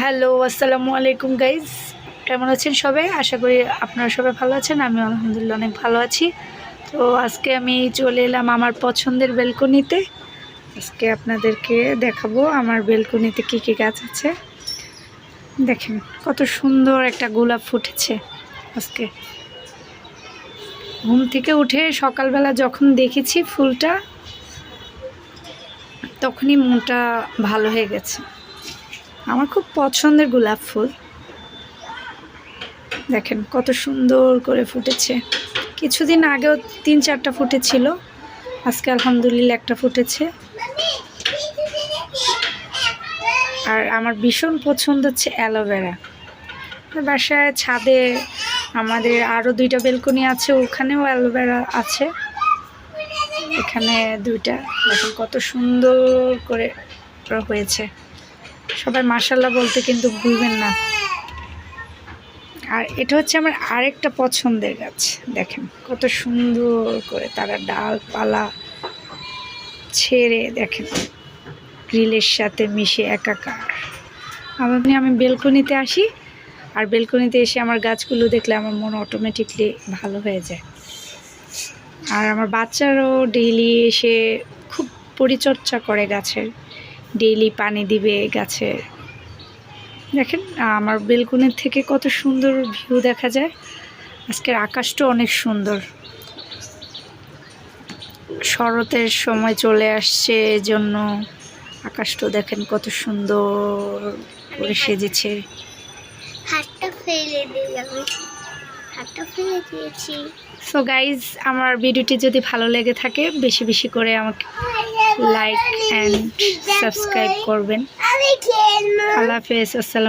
Hello, আসসালামু আলাইকুম guys. কেমন আছেন সবাই? আশা করি আপনারা সবাই ভালো আছেন আমি আলহামদুলিল্লাহ অনেক ভালো আছি। তো আজকে আমি চলে এলাম আমার পছন্দের বেলকনিতে আজকে আপনাদেরকে দেখাবো আমার বেলকনিতে কী কী গাছ আছে। দেখেন, কত সুন্দর একটা গোলাপ ফুটেছে আজকে। ঘুম থেকে উঠে সকালবেলা যখন দেখেছি ফুলটা, তখনই মনটা ভালো হয়ে গেছে। আমার খুব পছন্দের গোলাপ ফুল। দেখেন কত সুন্দর করে ফুটেছে। কিছুদিন আগেও তিন চারটা ফুটেছিল, আজকে আলহামদুলিল্লাহ একটা ফুটেছে। আর আমার ভীষণ পছন্দ হচ্ছে অ্যালোভেরা বাসায় ছাদে আমাদের আরও দুইটা বেলকনি আছে, ওখানেও অ্যালোভেরা আছে। এখানে দুইটা। দেখুন কত সুন্দর করে হয়েছে। সবাই মাসাল্লাহ বলতে কিন্তু ভুলবেন না। আর এটা হচ্ছে আমার আরেকটা পছন্দের গাছ, দেখেন কত সুন্দর করে তারা ডালপালা ছেড়ে দেখেন, গ্রিলের সাথে মিশে একাকার। আমি আমি বেলকনিতে আসি আর বেলকনিতে এসে আমার গাছগুলো দেখলে আমার মন অটোমেটিকলি ভালো হয়ে যায়। আর আমার বাচ্চারাও ডেইলি এসে খুব পরিচর্যা করে গাছের। ডেইলি পানি দিবে গাছে। দেখেন, আমার বেলকনির থেকে কত সুন্দর ভিউ দেখা যায়। আজকের আকাশটা অনেক সুন্দর। শরতের সময় চলে আসছে জন্য আকাশটা দেখেন কত সুন্দর করে সেজেছে। হাতটা ফেলে দিই আমি হাতটা ফেলে দিয়েছি। সো গাইজ আমার ভিডিওটি যদি ভালো লেগে থাকে বেশি বেশি করে আমাকে লাইক অ্যান্ড সাবস্ক্রাইব করবেন। আল্লাহ হাফেজ আসসালাম।